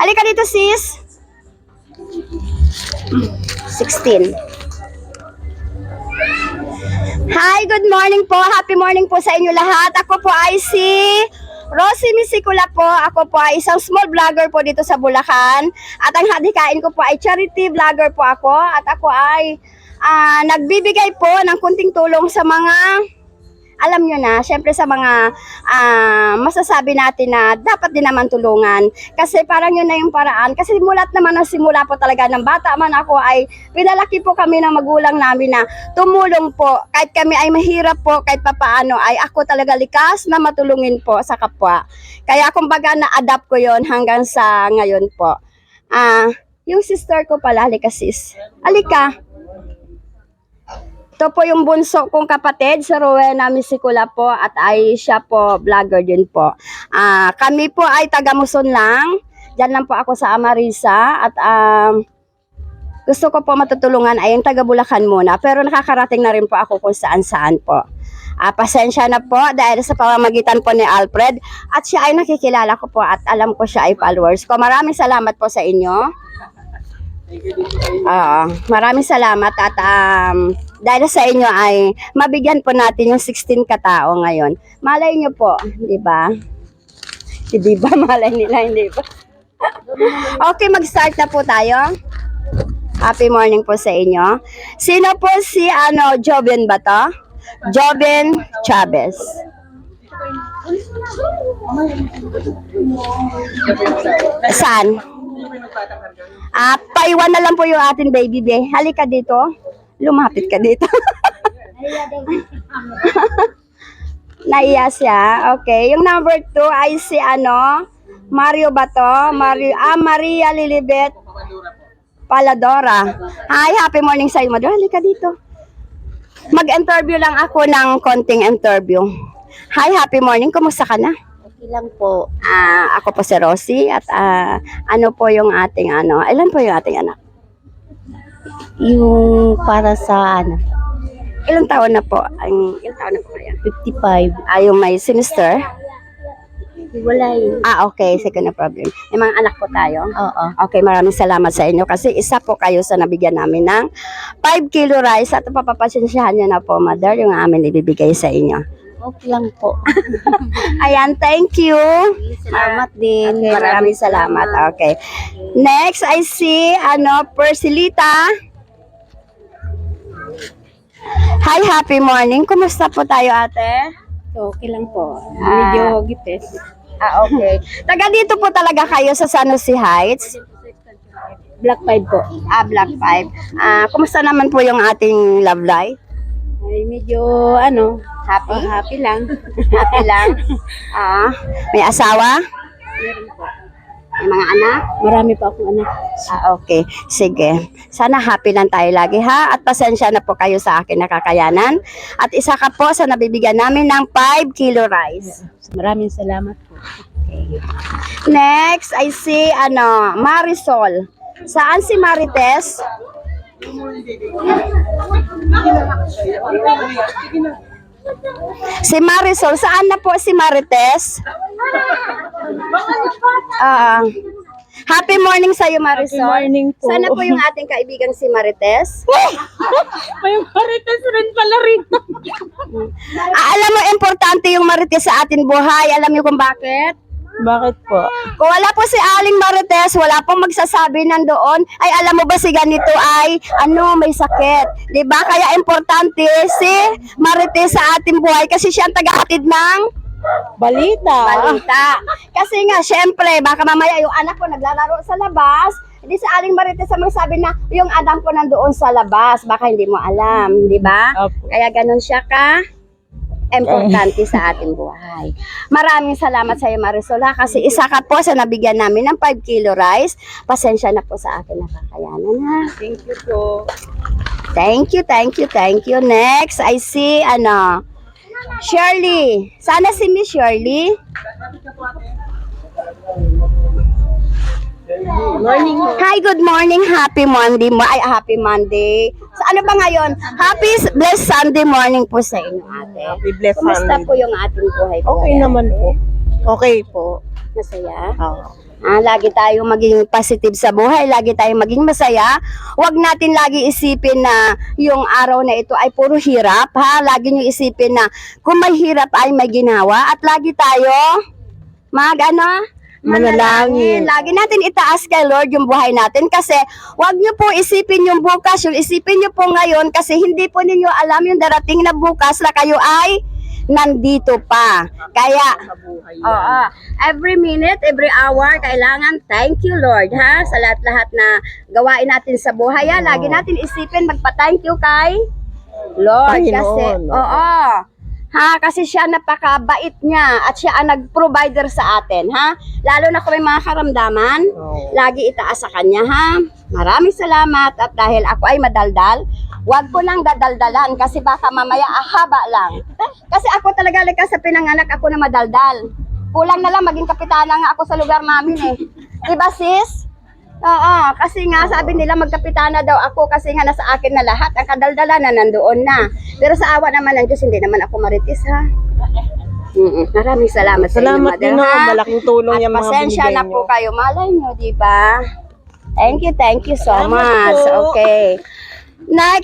Halika dito, sis. 16. Hi, good morning po. Happy morning po sa inyo lahat. Ako po ay si Rosie Misikula po. Ako po ay isang small vlogger po dito sa Bulacan. At ang hadikain ko po ay charity vlogger po ako. At ako ay ah, nagbibigay po ng kunting tulong sa mga alam nyo na, syempre sa mga ah, masasabi natin na dapat din naman tulungan. Kasi parang yun na yung paraan. Kasi mulat naman ang simula po talaga ng bata man ako ay pinalaki po kami ng magulang namin na tumulong po. Kahit kami ay mahirap po, kahit papaano ay ako talaga likas na matulungin po sa kapwa. Kaya kumbaga na-adapt ko yon hanggang sa ngayon po. Ah, yung sister ko pala, halika sis. Halika. Ito po yung bunso kong kapatid, si Rowena Misikula po at ay siya po vlogger din po. Ah, kami po ay taga Muson lang. Diyan lang po ako sa Amarisa at um, gusto ko po matutulungan ay yung taga Bulacan muna pero nakakarating na rin po ako kung saan saan po. Ah, pasensya na po dahil sa pamamagitan po ni Alfred at siya ay nakikilala ko po at alam ko siya ay followers ko. Maraming salamat po sa inyo. Oo, maraming salamat at um, dahil sa inyo ay mabigyan po natin yung 16 katao ngayon. Malay nyo po, di ba? Hindi ba? Malay nila, hindi ba? okay, mag-start na po tayo. Happy morning po sa inyo. Sino po si ano, Joven ba to? Joven Chavez. Saan? Ah, paiwan na lang po yung ating baby be. Halika dito. Lumapit ka dito. Naiya siya. Okay. Yung number two ay si ano, Mario Bato. Mario, ah, Maria Lilibet Paladora. Hi, happy morning sa iyo, Madura. Halika dito. Mag-interview lang ako ng konting interview. Hi, happy morning. Kumusta ka na? Lang po. Ah, ako po si Rosie at ah, ano po yung ating ano, ilan po yung ating anak? Yung para sa ano, Ilang taon na po? Ang ilang taon na po kaya? 55. Ah, yung may sinister? Wala yun. Ah, okay. Sige na problem. May mga anak po tayo. Oo. Okay, maraming salamat sa inyo kasi isa po kayo sa nabigyan namin ng 5 kilo rice at papapasensyahan niyo na po, mother, yung amin ibibigay sa inyo. Okay lang po. Ayan, thank you. Salamat din. Okay, maraming salamat. Okay. Next, I see, ano, Persilita. Hi, happy morning. Kumusta po tayo, ate? Okay lang po. Medyo gipes. Ah, okay. Taga dito po talaga kayo sa San Jose Heights? Black 5 po. Ah, Black 5. Ah, kumusta naman po yung ating love life? Ay, medyo ano, Happy? happy lang. Happy lang? Ah, may asawa? Meron po. May mga anak? Marami pa akong anak. Ah, okay. Sige. Sana happy lang tayo lagi ha. At pasensya na po kayo sa akin na kakayanan. At isa ka po sa nabibigyan namin ng 5 kilo rice. Maraming salamat po. Next, I see, ano, Marisol. Saan si Marites? Si Marisol, saan na po si Marites? Ah. happy morning sa iyo, Marisol. Happy morning po. Sana po yung ating kaibigan si Marites. May marites rin pala rin. Ah, alam mo, importante yung Marites sa ating buhay. Alam niyo kung bakit? Bakit po? Kung wala po si Aling Marites, wala pong magsasabi nandoon, ay alam mo ba si ganito ay, ano, may sakit. 'Di ba Kaya importante si Marites sa ating buhay kasi siya ang tagahatid ng Balita. balita. Kasi nga, syempre, baka mamaya yung anak ko naglalaro sa labas, hindi si Aling Marites ang magsabi na yung Adam ko nandoon sa labas. Baka hindi mo alam, di ba? Opo. Kaya ganun siya ka importante sa ating buhay. Maraming salamat sa iyo Marisol ha, kasi isa ka po sa nabigyan namin ng 5 kilo rice. Pasensya na po sa akin nakakayanan ha. Thank you po. Thank you, thank you, thank you. Next, I see, ano, Shirley. Sana si Miss Shirley. Morning. Hi, good morning. Happy Monday. mo. Ay, happy Monday. Sa ano ba ngayon? Happy blessed Sunday morning po sa inyo, ate. Happy blessed Kumusta Sunday. po yung ating buhay po? Okay naman po. Okay po. Masaya? Oo. Ah, lagi tayong maging positive sa buhay, lagi tayong maging masaya. Huwag natin lagi isipin na yung araw na ito ay puro hirap, ha? Lagi niyo isipin na kung may hirap ay may ginawa at lagi tayo mag ano? Manalangin. Lagi natin itaas kay Lord yung buhay natin kasi huwag niyo po isipin yung bukas, yung isipin niyo po ngayon kasi hindi po ninyo alam yung darating na bukas na kayo ay nandito pa. Kaya. Oo. Every minute, every hour, kailangan thank you, Lord, ha? Sa lahat-lahat na gawain natin sa buhay, ha? Lagi natin isipin, magpa-thank you kay Lord. Kasi, Panginoon, oo. oo. Ha? Kasi siya napakabait niya at siya ang nag-provider sa atin, ha? Lalo na kung may mga karamdaman, Oo. lagi itaas sa kanya, ha? Maraming salamat at dahil ako ay madaldal, wag ko nang dadaldalan kasi baka mamaya ahaba lang. Kasi ako talaga like, sa pinanganak ako na madaldal. Kulang na lang maging kapitana nga ako sa lugar namin eh. Diba sis? Oo, kasi nga sabi nila magkapitana daw ako kasi nga nasa akin na lahat. Ang kadaldala na nandoon na. Pero sa awa naman ng Diyos, hindi naman ako maritis ha. Mm Maraming salamat, sa inyo, Salamat mother, din no, ha? malaking tulong At yung mga pasensya na po kayo. Malay nyo, di ba? Thank you, thank you so Salamat much. po. Okay. Next.